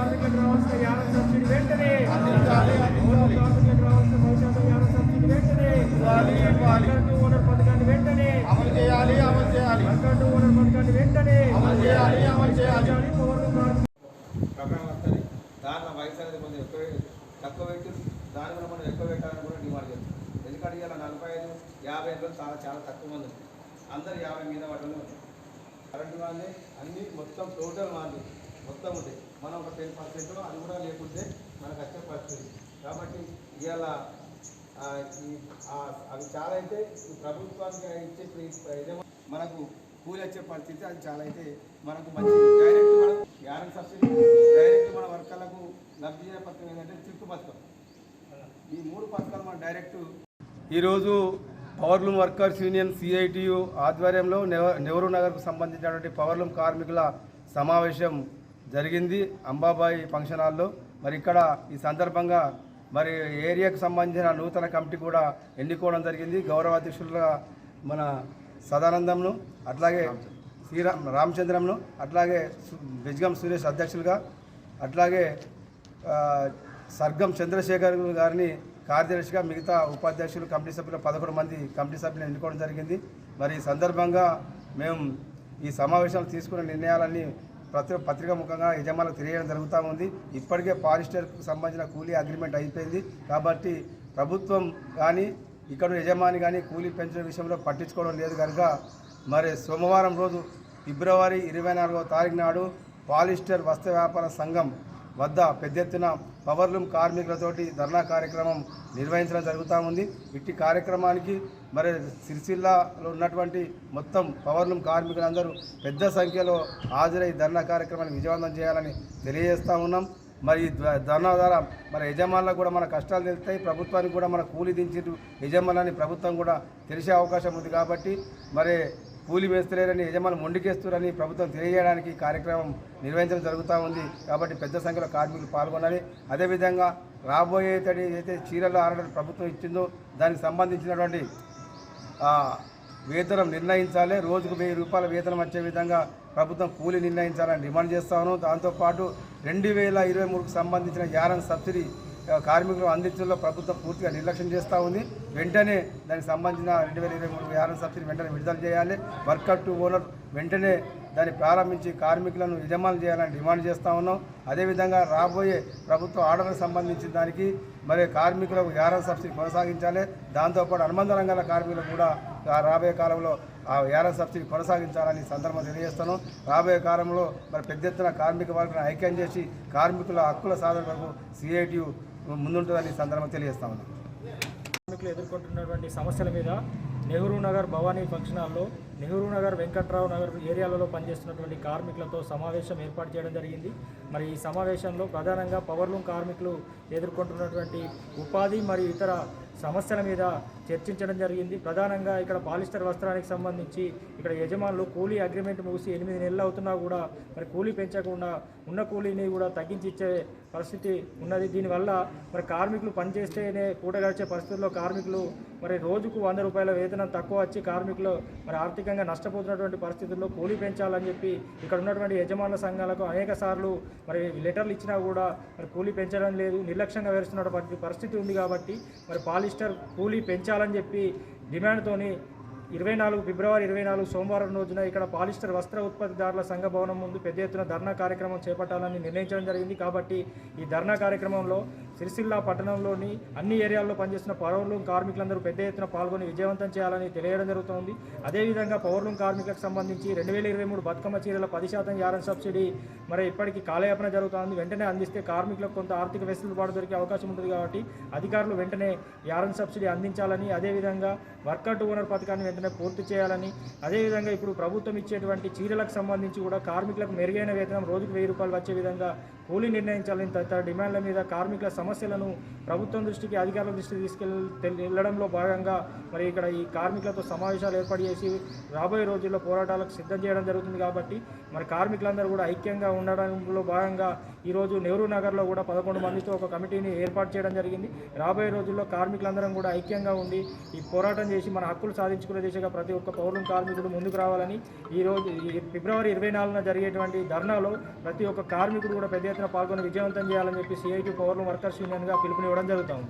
కార్మికులకు రావాల్సిన యానం సబ్సిడీ వెంటనే. పౌరు కార్మికులకు రావాల్సిన భవిష్యత్తు యానం సబ్సిడీ వెంటనే. ఓనర్ పథకాన్ని వెంటనే. అమలు చేయాలి అమలు చేయాలి. వర్కర్ టు ఓనర్ పథకాన్ని వెంటనే. అమలు చేయాలి అమలు చేయాలి. పౌరు కార్మికులు ప్రకారం వస్తుంది. దాంట్లో వయసు అనేది కొంచెం ఎక్కువ తక్కువ పెట్టింది దాని కూడా మనం ఎక్కువ పెట్టాలని కూడా డిమాండ్ చేస్తాం. ఎందుకంటే ఇలా నలభై ఐదు యాభై ఐదులో చాలా చాలా తక్కువ మంది ఉంది అందరు యాభై మీద వాటిలో కరెంటు వాళ్ళే అన్నీ మొత్తం టోటల్ వాళ్ళు. మొత్తం ఉంటాయి. మనం ఒక టెన్ పర్సెంట్ అది కూడా లేకుంటే మనకు వచ్చే పరిస్థితి. కాబట్టి ఇవాళ అవి చాలా అయితే ఈ ప్రభుత్వానికి ఇచ్చే ఏదేమో మనకు కూలి వచ్చే పరిస్థితి అది చాలా అయితే మనకు మంచి డైరెక్ట్ మనం గ్యారెంట్ సబ్సిడీ డైరెక్ట్ మన వర్కర్లకు లబ్ధి చేసే పథకం ఏంటంటే చిక్కు పథకం. ఈ మూడు పథకాలు మన డైరెక్ట్ ఈరోజు పవర్లూమ్ వర్కర్స్ యూనియన్ సిఐటియు ఆధ్వర్యంలో నెవ- నెహ్రూ నగర్కు సంబంధించినటువంటి పవర్లూమ్ కార్మికుల సమావేశం జరిగింది అంబాబాయి ఫంక్షన్ హాల్లో. మరి ఇక్కడ ఈ సందర్భంగా మరి ఏరియాకు సంబంధించిన నూతన కమిటీ కూడా ఎన్నుకోవడం జరిగింది. గౌరవ అధ్యక్షులుగా మన సదానందంను అట్లాగే శ్రీరామ్ రామచంద్రంను అట్లాగే బిజ్గం బెజ్గం సురేష్ అధ్యక్షులుగా అట్లాగే సర్గం చంద్రశేఖర్ గారిని కార్యదర్శిగా మిగతా ఉపాధ్యక్షులు కమిటీ సభ్యులు పదకొండు మంది కమిటీ సభ్యులు ఎన్నుకోవడం జరిగింది. మరి ఈ సందర్భంగా మేము ఈ సమావేశాలు తీసుకున్న నిర్ణయాలన్నీ ప్రతి పత్రిక ముఖంగా యజమానులకు తెలియడం జరుగుతూ ఉంది. ఇప్పటికే ఫారెస్టర్కు సంబంధించిన కూలీ అగ్రిమెంట్ అయిపోయింది. కాబట్టి ప్రభుత్వం కానీ ఇక్కడ యజమాని కానీ కూలీ పెంచిన విషయంలో పట్టించుకోవడం లేదు కనుక మరి సోమవారం రోజు ఫిబ్రవరి ఇరవై నాలుగవ తారీఖు నాడు పాలిస్టర్ వస్త్ర వ్యాపార సంఘం వద్ద పెద్ద ఎత్తున పవర్లూమ్ కార్మికులతోటి ధర్నా కార్యక్రమం నిర్వహించడం జరుగుతూ ఉంది. ఇట్టి కార్యక్రమానికి మరి సిరిసిల్లాలో ఉన్నటువంటి మొత్తం పవర్లూమ్ కార్మికులందరూ పెద్ద సంఖ్యలో హాజరై ధర్నా కార్యక్రమాన్ని విజయవంతం చేయాలని తెలియజేస్తూ ఉన్నాం. మరి ధర్నా ద్వారా మరి యజమానులకు కూడా మన కష్టాలు తెలుస్తాయి. ప్రభుత్వానికి కూడా మన కూలీ దించి యజమానులని ప్రభుత్వం కూడా తెలిసే అవకాశం ఉంది కాబట్టి మరి కూలి వేస్తలేరని యజమాని మొండికేస్తున్నారని ప్రభుత్వం తెలియజేయడానికి కార్యక్రమం నిర్వహించడం జరుగుతూ ఉంది. కాబట్టి పెద్ద సంఖ్యలో కార్మికులు పాల్గొనాలి. అదేవిధంగా రాబోయే తడి అయితే చీరలు ఆర్డర్ ప్రభుత్వం ఇచ్చిందో దానికి సంబంధించినటువంటి వేతనం నిర్ణయించాలి. రోజుకు వెయ్యి రూపాయల వేతనం వచ్చే విధంగా ప్రభుత్వం కూలి నిర్ణయించాలని డిమాండ్ చేస్తాను దాంతోపాటు రెండు వేల ఇరవై మూడుకు సంబంధించిన యారన్ సబ్సిడీ కార్మికులు అందించడంలో ప్రభుత్వం పూర్తిగా నిర్లక్ష్యం చేస్తూ ఉంది. వెంటనే దానికి సంబంధించిన రెండు వేల ఇరవై మూడు యారన్ సబ్సిడీ వెంటనే విడుదల చేయాలి. వర్కర్ టు ఓనర్ వెంటనే దాన్ని ప్రారంభించి కార్మికులను యజమానులు చేయాలని డిమాండ్ చేస్తూ ఉన్నాం. అదేవిధంగా రాబోయే ప్రభుత్వ ఆర్డర్కి సంబంధించిన దానికి మరి కార్మికులకు యారన్ సబ్సిడీ కొనసాగించాలి. దాంతోపాటు అనుబంధ రంగాల కార్మికులకు కూడా రాబోయే కాలంలో ఆ యారన్ సబ్సిడీ కొనసాగించాలని సందర్భం సందర్భంగా తెలియజేస్తాను రాబోయే కాలంలో మరి పెద్ద ఎత్తున కార్మిక వర్గాన్ని ఐక్యం చేసి కార్మికుల హక్కుల సాధన సిఐటియు ముందుంటుందని సందర్భంగా తెలియజేస్తా ఉన్నాను కార్మికులు ఎదుర్కొంటున్నటువంటి సమస్యల మీద నెహ్రూ నగర్ భవానీ ఫంక్షన్ హాల్లో నెహ్రూ నగర్ వెంకట్రావు నగర్ ఏరియాలలో పనిచేస్తున్నటువంటి కార్మికులతో సమావేశం ఏర్పాటు చేయడం జరిగింది. మరి ఈ సమావేశంలో ప్రధానంగా పవర్లూమ్ కార్మికులు ఎదుర్కొంటున్నటువంటి ఉపాధి మరియు ఇతర సమస్యల మీద చర్చించడం జరిగింది. ప్రధానంగా ఇక్కడ పాలిస్టర్ వస్త్రానికి సంబంధించి ఇక్కడ యజమానులు కూలీ అగ్రిమెంట్ ముగిసి ఎనిమిది నెలలు అవుతున్నా కూడా మరి కూలీ పెంచకుండా ఉన్న కూలీని కూడా తగ్గించి ఇచ్చే పరిస్థితి ఉన్నది. దీనివల్ల మరి కార్మికులు పనిచేస్తేనే పూట గడిచే పరిస్థితుల్లో కార్మికులు మరి రోజుకు వంద రూపాయల వేతనం తక్కువ వచ్చి కార్మికులు మరి ఆర్థికంగా నష్టపోతున్నటువంటి పరిస్థితుల్లో కూలీ పెంచాలని చెప్పి ఇక్కడ ఉన్నటువంటి యజమానుల సంఘాలకు అనేక సార్లు మరి లెటర్లు ఇచ్చినా కూడా మరి కూలీ పెంచడం లేదు. నిర్లక్ష్యంగా వేరుస్తున్న పరిస్థితి ఉంది కాబట్టి మరి పాలి పాలిస్టర్ కూలీ పెంచాలని చెప్పి డిమాండ్తోని ఇరవై నాలుగు ఫిబ్రవరి ఇరవై నాలుగు సోమవారం రోజున ఇక్కడ పాలిస్టర్ వస్త్ర ఉత్పత్తిదారుల సంఘ భవనం ముందు పెద్ద ఎత్తున ధర్నా కార్యక్రమం చేపట్టాలని నిర్ణయించడం జరిగింది. కాబట్టి ఈ ధర్నా కార్యక్రమంలో సిరిసిల్ల పట్టణంలోని అన్ని ఏరియాల్లో పనిచేస్తున్న పవర్లూమ్ కార్మికులందరూ పెద్ద ఎత్తున పాల్గొని విజయవంతం చేయాలని తెలియడం జరుగుతోంది. అదేవిధంగా పవర్లూమ్ కార్మికులకు సంబంధించి రెండు వేల ఇరవై మూడు బతుకమ్మ చీరల పది శాతం యారన్ సబ్సిడీ మరి ఇప్పటికీ కాలయాపన జరుగుతోంది. వెంటనే అందిస్తే కార్మికులకు కొంత ఆర్థిక వెసులుబాటు దొరికే అవకాశం ఉంటుంది కాబట్టి అధికారులు వెంటనే యారన్ సబ్సిడీ అందించాలని అదేవిధంగా వర్కర్ టు ఓనర్ పథకాన్ని వెంటనే పూర్తి చేయాలని అదేవిధంగా ఇప్పుడు ప్రభుత్వం ఇచ్చేటువంటి చీరలకు సంబంధించి కూడా కార్మికులకు మెరుగైన వేతనం రోజుకు వెయ్యి రూపాయలు వచ్చే విధంగా కూలీ నిర్ణయించాలని తదితర డిమాండ్ల మీద కార్మికుల సమస్యలను ప్రభుత్వం దృష్టికి అధికారుల దృష్టికి తీసుకెళ్ళడంలో వెళ్ళడంలో భాగంగా మరి ఇక్కడ ఈ కార్మికులతో సమావేశాలు ఏర్పాటు చేసి రాబోయే రోజుల్లో పోరాటాలకు సిద్ధం చేయడం జరుగుతుంది కాబట్టి మరి కార్మికులందరూ కూడా ఐక్యంగా ఉండడంలో భాగంగా ఈరోజు నెహ్రూ నగర్లో కూడా పదకొండు మందితో ఒక కమిటీని ఏర్పాటు చేయడం జరిగింది. రాబోయే రోజుల్లో కార్మికులందరం కూడా ఐక్యంగా ఉండి ఈ పోరాటం చేసి మన హక్కులు సాధించుకునే దిశగా ప్రతి ఒక్క పౌరులు కార్మికుడు ముందుకు రావాలని ఈ రోజు ఈ ఫిబ్రవరి ఇరవై నాలుగున జరిగేటువంటి ధర్నాలో ప్రతి ఒక్క కార్మికుడు కూడా పెద్ద ఎత్తున పాల్గొని విజయవంతం చేయాలని చెప్పి సిఐటి పౌరులు వర్కర్స్ యూనియన్గా పిలుపునివ్వడం జరుగుతుంది.